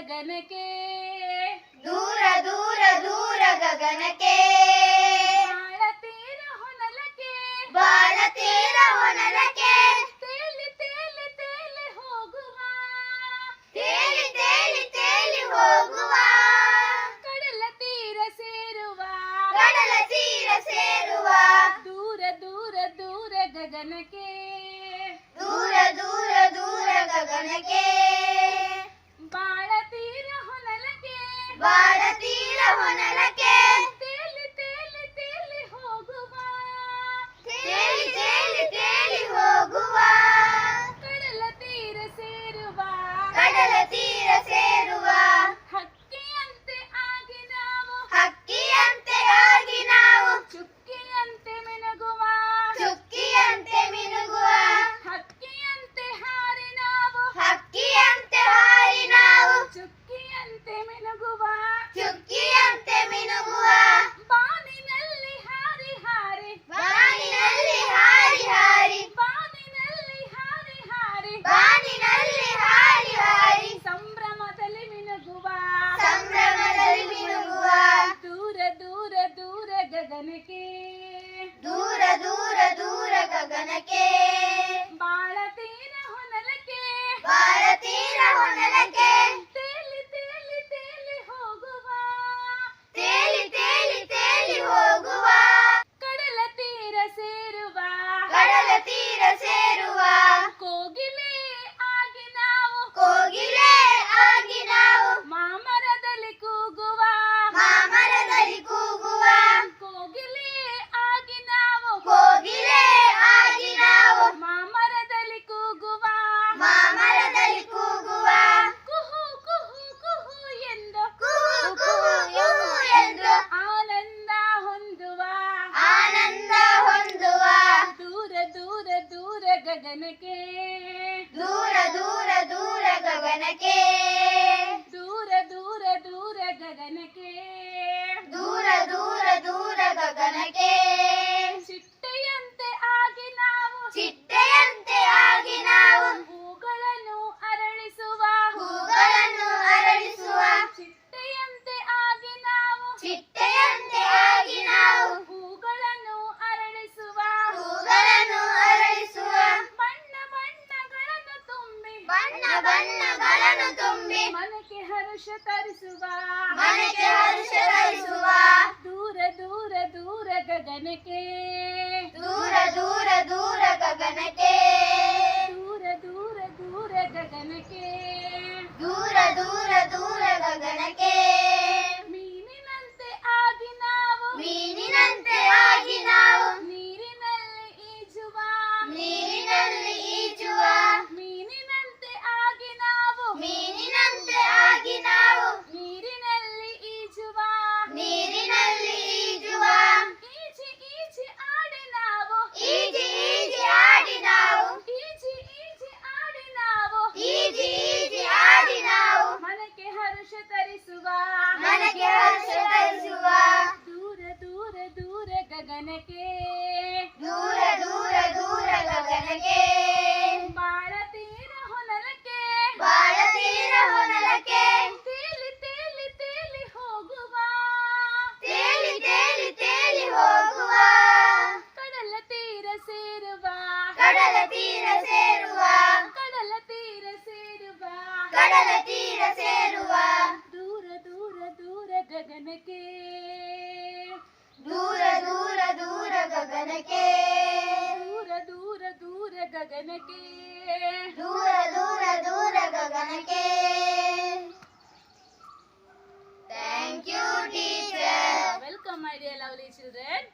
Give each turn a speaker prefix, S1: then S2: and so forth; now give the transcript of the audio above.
S1: ಗಗನಕ್ಕೆ.
S2: ದೂರ ದೂರ ದೂರ ಗಗನಕ್ಕೆ.
S1: ಬಾಳತೀರ ಹೊನಲಕ್ಕೆ.
S2: ಬಾಳತೀರ ಹೊನಲಕ್ಕೆ.
S1: ತೇಲಿ ತೇಲಿ ತೇಲಿ ಹೋಗುವ.
S2: ತೇಲಿ ತೇಲಿ ತೇಲಿ ಹೋಗುವ.
S1: ಕಡಲ ತೀರ ಸೇರುವ.
S2: ಕಡಲ ತೀರ ಸೇರುವ.
S1: ದೂರ ದೂರ ದೂರ ಗಗನಕ್ಕೆ.
S2: ದೂರ ದೂರ ದೂರ ಗಗನಕ್ಕೆ.
S1: ಬಾಳ ತೀರ ಗಗನಕ್ಕೆ ಬಾಳ ತೀರ ಹೊನಲಕ್ಕೆ.
S2: ಬಾಳ ತೀರ ಹೊನಲಕ್ಕೆ.
S1: ಮಾಮರದಲ್ಲಿ ಕೂಗುವ. ಕುಹು ಕುಹು ಕುಹು ಎಂದು.
S2: ಕುಹು ಕುಹು ಕುಹು ಎಂದು
S1: ಆನಂದ ಹೊಂದುವ.
S2: ಆನಂದ ಹೊಂದುವ.
S1: ದೂರ ದೂರ ದೂರ ಗಗನಕ್ಕೆ.
S2: ದೂರ ದೂರ ದೂರ ಗಗನಕ್ಕೆ.
S1: ಹರುಷ ತರಿಸುವ
S2: ಮನಕ್ಕೆ ಹರ್ಷ ತರಿಸುವ
S1: ದೂರ ದೂರ ದೂರ ಗಗನಕ್ಕೆ
S2: ದೂರ ದೂರ ದೂರ ಗಗನಕ್ಕೆ
S1: ಹೊನಲಕ್ಕೆ
S2: ಹೊನಲಕ್ಕೆ
S1: ತೇಲಿ ತೇಲಿ ತೇಲಿ ಹೋಗುವ.
S2: ತೇಲಿ ತೇಲಿ ತೇಲಿ ಹೋಗುವ.
S1: ಕಡಲ ತೀರ ಸೇರುವ.
S2: ಕಡಲ ತೀರ ಸೇರುವ.
S1: ಕಡಲ ತೀರ ಸೇರುವ.
S2: ಕಡಲ ತೀರ ಸೇರುವ.
S1: ದೂರ ದೂರ ದೂರ ಗಗನಕ್ಕೆ.
S2: ದೂರ ದೂರ ದೂರ ಗಗನಕ್ಕೆ. Thank you teacher
S1: welcome my dear lovely children